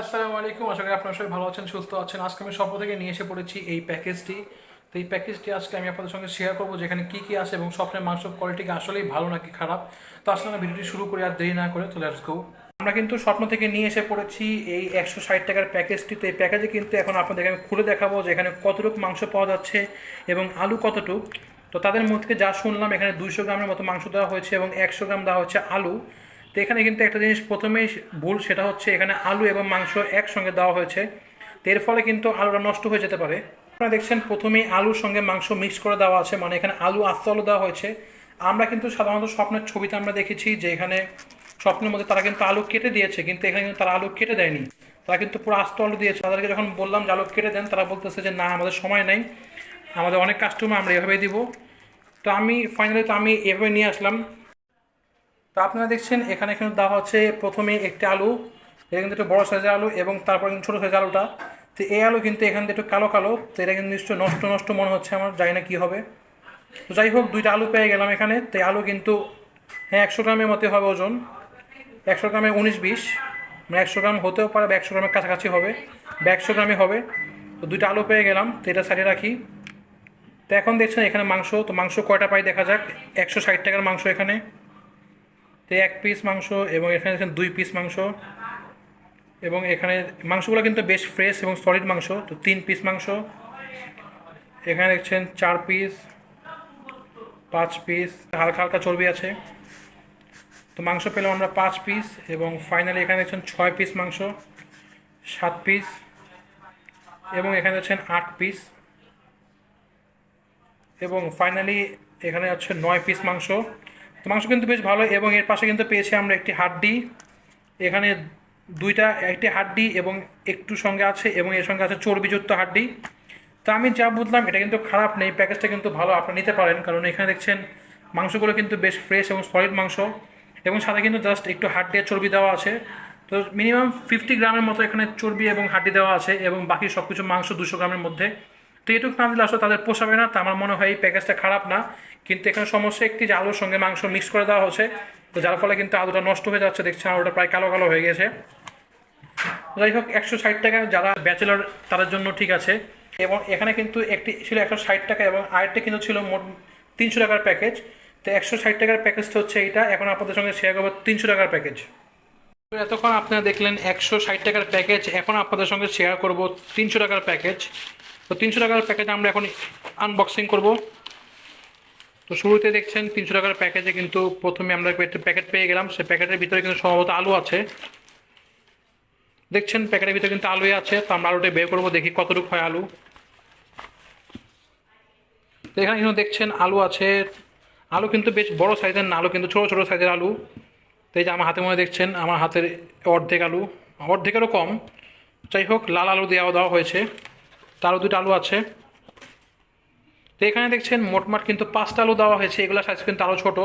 আসসালামু আলাইকুম, আশা করি আপনারা সবাই ভালো আছেন, সুস্থ আছেন। আজকে আমি স্বপ্ন থেকে নিয়ে এসে পড়েছি এই প্যাকেজটি। তো এই প্যাকেজটি আজকে আমি আপনাদের সঙ্গে শেয়ার করব, যেখানে কী কী আছে এবং স্বপ্নের মাংস কোয়ালিটি আসলেই ভালো নাকি খারাপ। তো আসলে আমি ভিডিওটি শুরু করি, আর দেরি না করে তো লেটস গো আমরা কিন্তু স্বপ্ন থেকে নিয়ে এসে পড়েছি এই একশো ষাট টাকার প্যাকেজটি তো এই প্যাকেজে কিন্তু এখন আপনাদেরকে আমি খুলে দেখাবো যে এখানে কতটুকু মাংস পাওয়া যাচ্ছে এবং আলু কতটুক। তো তাদের মধ্যে যা শুনলাম, এখানে দুইশো গ্রামের মতো মাংস দেওয়া হয়েছে এবং একশো গ্রাম দেওয়া হচ্ছে আলু। তো এখানে কিন্তু একটা জিনিস প্রথমেই ভুল, সেটা হচ্ছে এখানে আলু এবং মাংস একসঙ্গে দেওয়া হয়েছে। তো এর ফলে কিন্তু আলুটা নষ্ট হয়ে যেতে পারে। আপনারা দেখছেন প্রথমেই আলুর সঙ্গে মাংস মিক্স করে দেওয়া আছে মানে এখানে আলু আস্ত আলু দেওয়া হয়েছে। আমরা কিন্তু সাধারণত স্বপ্নের ছবিতে আমরা দেখেছি যে এখানে স্বপ্নের মধ্যে তারা কিন্তু আলু কেটে দিয়েছে, কিন্তু এখানে কিন্তু তারা আলু কেটে দেয়নি। তারা কিন্তু পুরো আস্ত আলু দিয়েছে। তাদেরকে যখন বললাম যে আলু কেটে দেন, তারা বলতেছে যে না, আমাদের সময় নেই। আমাদের অনেক কাস্টমার আমরা এভাবেই দিব। তো আমি ফাইনালি তো আমি এভাবে নিয়ে আসলাম। তো আপনারা দেখছেন, এখানে কিন্তু দেওয়া হচ্ছে প্রথমে একটি আলু এটা কিন্তু একটু বড় সাইজের আলু এবং তারপর কিন্তু ছোটো সাইজের আলুটা। তো এই আলু কিন্তু এখান থেকে একটু কালো কালো, তো এটা কিন্তু নিশ্চয় নষ্ট নষ্ট মনে হচ্ছে, আমার জানি না কী হবে। তো যাই হোক, দুইটা আলু পেয়ে গেলাম এখানে, তো আলু কিন্তু হ্যাঁ একশো গ্রামের মতো হবে ওজন। একশো গ্রামে উনিশ বিশ মানে একশো গ্রাম হতেও পারে বা একশো গ্রামের কাছাকাছি হবে, বা একশো গ্রামে হবে। তো দুইটা আলু পেয়ে গেলাম, তো এটা সাইডে রাখি। তো এখন দেখছেন এখানে মাংস, তো মাংস কয়টা পাই দেখা যাক, একশো ষাট টাকার মাংস এখানে। এক পিস মাংস এবং এখানে দেখছেন দুই পিস মাংস এবং এখানে মাংসগুলো কিন্তু বেশ ফ্রেশ এবং সলিড মাংস, তো তিন পিস মাংস। এখানে দেখছেন চার পিস পাঁচ পিস হালকা হালকা চর্বি আছে। তো মাংস পেলাম আমরা পাঁচ পিস এবং ফাইনালি এখানে দেখছেন ছয় পিস মাংস, সাত পিস এবং এখানে দেখছেন আট পিস এবং ফাইনালি এখানে হচ্ছে নয় পিস মাংস। মাংস কিন্তু বেশ ভালো এবং এর পাশে কিন্তু পেয়েছি আমরা একটি হাড্ডি। এখানে দুইটা, একটি হাড্ডি এবং একটু সঙ্গে আছে, এবং এর সঙ্গে আছে চর্বিযুক্ত হাড্ডি। তো আমি যা বুঝলাম, এটা কিন্তু খারাপ নেই, প্যাকেজটা কিন্তু ভালো, আপনারা নিতে পারেন, কারণ এখানে দেখছেন মাংসগুলো কিন্তু বেশ ফ্রেশ এবং সলিড মাংস, এবং সাথে কিন্তু জাস্ট একটু হাড্ডি আর চর্বি দেওয়া আছে। তো মিনিমাম ফিফটি গ্রামের মতো এখানে চর্বি এবং হাড্ডি দেওয়া আছে, এবং বাকি সব কিছু মাংস দুশো গ্রামের মধ্যে। তো এটুকু না দিলে আসলে তাদের পোষাবে না, তা আমার মনে হয় এই প্যাকেজটা খারাপ না। কিন্তু এখানে সমস্যা একটি যে আলুর সঙ্গে মাংস মিক্স করে দেওয়া হচ্ছে, তো যার ফলে কিন্তু আলুটা নষ্ট হয়ে যাচ্ছে, দেখছেন আলুটা প্রায় কালো কালো হয়ে গেছে। যাই হোক, একশো ষাট টাকা যারা ব্যাচেলর তাদের জন্য ঠিক আছে। এবং এখানে কিন্তু একটি ছিল একশো ষাট টাকা এবং আরেকটা কিন্তু ছিল মোট তিনশো টাকার প্যাকেজ তো একশো ষাট টাকার প্যাকেজটা হচ্ছে এইটা, এখন আপনাদের সঙ্গে শেয়ার করব তিনশো টাকার প্যাকেজ তো এতক্ষণ আপনারা দেখলেন একশো ষাট টাকার প্যাকেজ এখন আপনাদের সঙ্গে শেয়ার করব তিনশো টাকার প্যাকেজ তো তিনশো টাকার প্যাকেজ আমরা এখন আনবক্সিং করব। তো শুরুতে দেখছেন তিনশো টাকার প্যাকেজে কিন্তু প্রথমে আমরা একটা প্যাকেট পেয়ে গেলাম। সেই প্যাকেটের ভিতরে কিন্তু সম্ভবত আলু আছে। দেখছেন প্যাকেটের ভিতরে কিন্তু আলুই আছে। তো আমরা আলুটা বের করব, দেখি কতটুকু হয় আলু। এখানে কিন্তু দেখছেন আলু আছে। আলু কিন্তু বেশ বড় সাইজের না, আলু কিন্তু ছোটো ছোটো সাইজের আলু। তো এই যে আমার হাতে মনে দেখছেন, আমার হাতের অর্ধেক আলু। অর্ধেকেরও কম। যাই হোক, লাল আলু দেওয়া দেওয়া হয়েছে। তারও দুটো আলু আছে। তো এখানে দেখছেন মোটমাট কিন্তু পাঁচটা আলু দেওয়া হয়েছে, এগুলো সাইজ কিন্তু আরও ছোটো।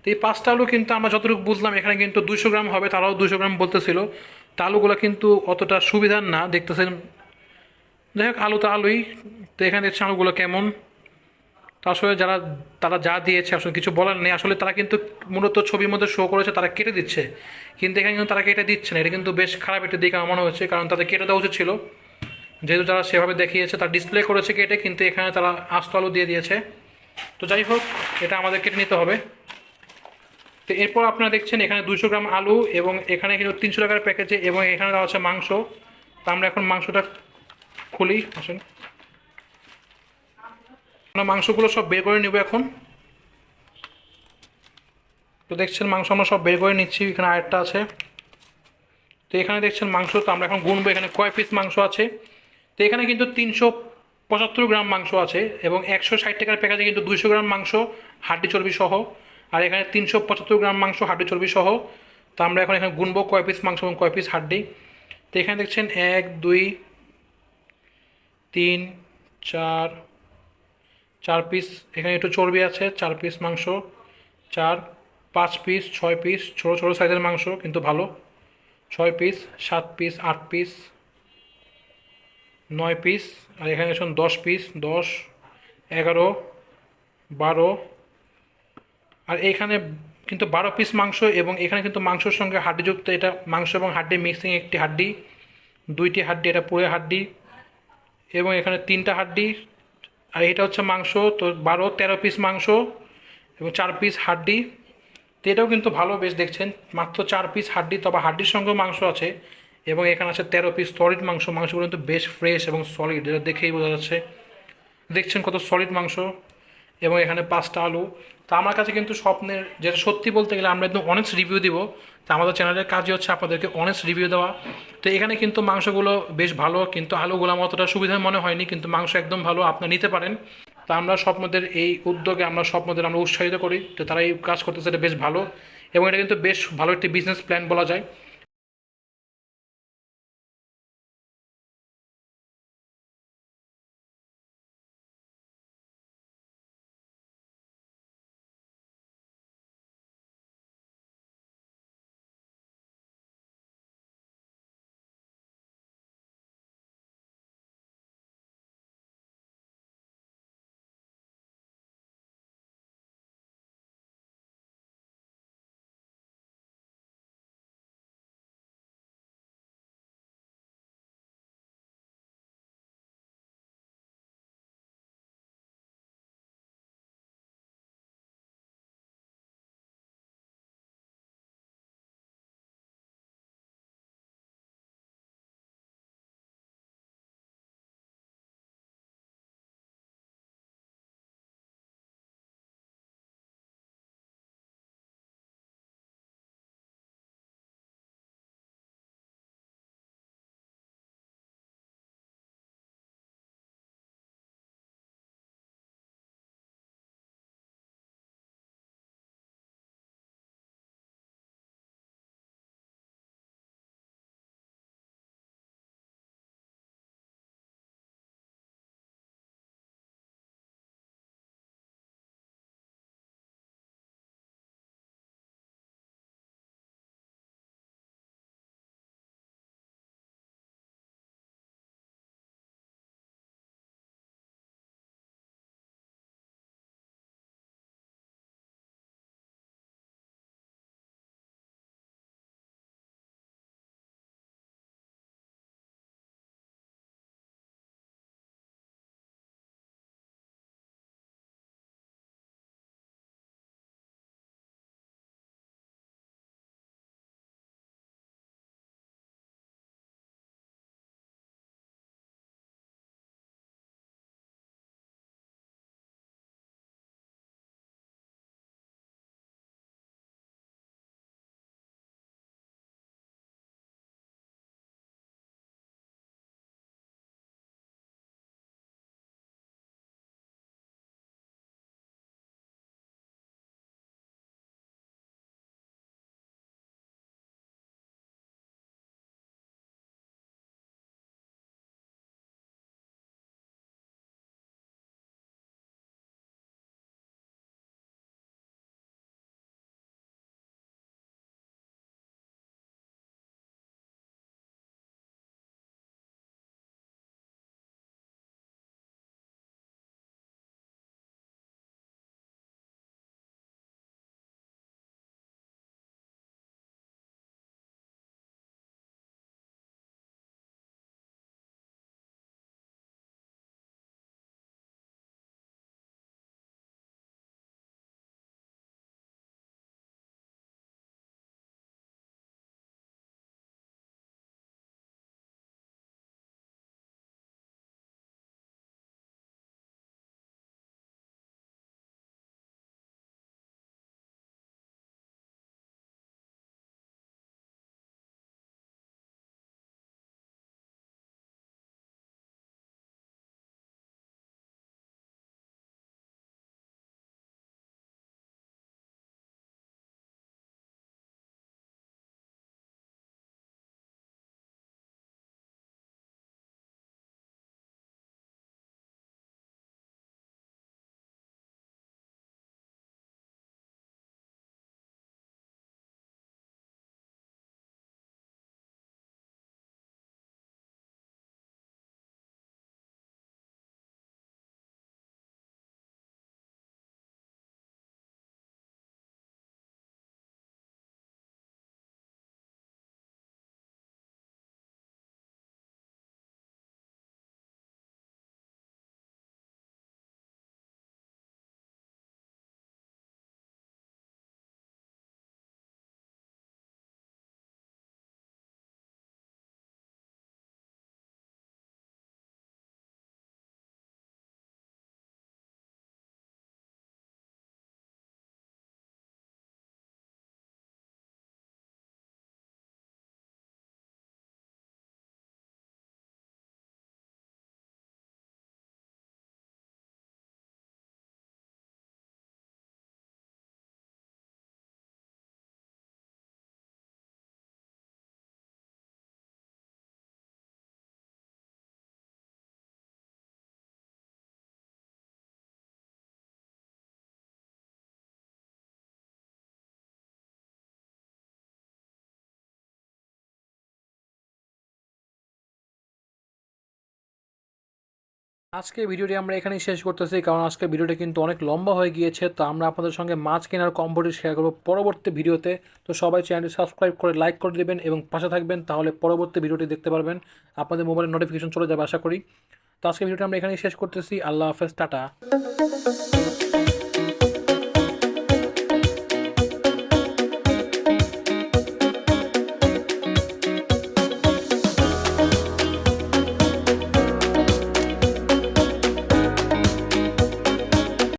তো এই পাঁচটা আলু কিন্তু আমরা যতটুকু বুঝলাম, এখানে কিন্তু দুশো গ্রাম হবে, তারাও দুশো গ্রাম বলতেছিল। তো আলুগুলো কিন্তু অতটা সুবিধার না, দেখতেছেন। যাই হোক, আলু তো আলুই। তো এখানে দেখছেন আলুগুলো কেমন। তো আসলে যারা, তারা যা দিয়েছে, আসলে কিছু বলার নেই। আসলে তারা কিন্তু মূলত ছবির মধ্যে শো করেছে, তারা কেটে দিচ্ছে। কিন্তু এখানে কিন্তু তারা কেটে দিচ্ছে না, এটা কিন্তু বেশ খারাপ একটা দিক আমার মনে হচ্ছে, কারণ তাদের কেটে দেওয়া উচিত ছিল। যেহেতু তারা সেভাবে দেখিয়েছে, তারা ডিসপ্লে করেছে কেটে কিন্তু এখানে তারা আস্ত আলু দিয়ে দিয়েছে। তো যাই হোক, এটা আমাদের কেটে নিতে হবে। তো এরপর আপনারা দেখছেন এখানে দুশো গ্রাম আলু এবং এখানে কিন্তু তিনশো টাকার প্যাকেজে এবং এখানে দেওয়া আছে মাংস। তো আমরা এখন মাংসটা খুলি, আসেন। আমরা মাংসগুলো সব বের করে নেব এখন। তো দেখছেন মাংস আমরা সব বের করে নিচ্ছি, এখানে আরেকটা আছে। তো এখানে দেখছেন মাংস, তো আমরা এখন গুনবো। এখানে কয় পিস মাংস আছে? তো এখানে কিন্তু তিনশো পঁচাত্তর গ্রাম মাংস আছে এবং একশো ষাট টাকার প্যাকেজে কিন্তু দুইশো গ্রাম মাংস, হাড্ডি চর্বি সহ। আর এখানে তিনশো পঁচাত্তর গ্রাম মাংস, হাড্ডি চর্বি সহ। তো আমরা এখন এখানে গুনবো কয় পিস মাংস এবং কয় পিস হাড্ডি। তো এখানে দেখছেন এক, দুই, তিন, চার চার পিস এখানে একটু চর্বি আছে, চার পিস মাংস, চার, পাঁচ পিস ছয় পিস ছোটো ছোটো সাইজের মাংস, কিন্তু ভালো। ছয় পিস সাত পিস আট পিস নয় পিস আর এখানে দেখুন দশ পিস দশ, এগারো, বারো, আর এখানে কিন্তু বারো পিস মাংস এবং এখানে কিন্তু মাংসর সঙ্গে হাড্ডিযুক্ত এটা মাংস এবং হাড্ডি মিক্সিং একটি হাড্ডি, দুইটি হাড্ডি, এটা পুরো হাড্ডি এবং এখানে তিনটা হাড্ডি, আর এটা হচ্ছে মাংস, তো বারো, তেরো পিস মাংস এবং চার পিস হাড্ডি। তো এটাও কিন্তু ভালো বেশ দেখছেন, মাত্র চার পিস হাড্ডি, তবে হাড্ডির সঙ্গেও মাংস আছে। এবং এখানে আছে তেরো পিস সলিড মাংস। মাংসগুলো কিন্তু বেশ ফ্রেশ এবং সলিড এটা দেখেই বোঝা যাচ্ছে। দেখছেন কত সলিড মাংস এবং এখানে পাঁচটা আলু। তো আমার কাছে কিন্তু স্বপ্নের, যেটা সত্যি বলতে গেলে আমরা একদম অনেস্ট রিভিউ দিব। তো আমাদের চ্যানেলের কাজই হচ্ছে আপনাদেরকে অনেস্ট রিভিউ দেওয়া। তো এখানে কিন্তু মাংসগুলো বেশ ভালো, কিন্তু আলুগুলো আমার অতটা সুবিধার মনে হয়নি, কিন্তু মাংস একদম ভালো আপনারা নিতে পারেন। তো আমরা স্বপ্নদের এই উদ্যোগে আমরা স্বপ্নদের আমরা উৎসাহিত করি। তো তারা এই কাজ করতেছে, এটা বেশ ভালো। এবং এটা কিন্তু বেশ ভালো একটি বিজনেস প্ল্যান বলা যায়। আজকে ভিডিওটি আমরা এখানেই শেষ করতেছি, কারণ আজকে ভিডিওটা কিন্তু অনেক লম্বা হয়ে গিয়েছে, তো আমরা আপনাদের সঙ্গে মাছ কেনার কম্বোটি শেয়ার করব পরবর্তী ভিডিওতে। তো সবাই চ্যানেলটি সাবস্ক্রাইব করে লাইক করে দেবেন এবং পাশে থাকবেন, তাহলে পরবর্তী ভিডিওটি দেখতে পারবেন। আপনাদের মোবাইলে নোটিফিকেশন চলে যাবে, আশা করি। তো আজকে ভিডিওটি আমরা এখানেই শেষ করতেছি, আল্লাহ হাফেজ, টাটা।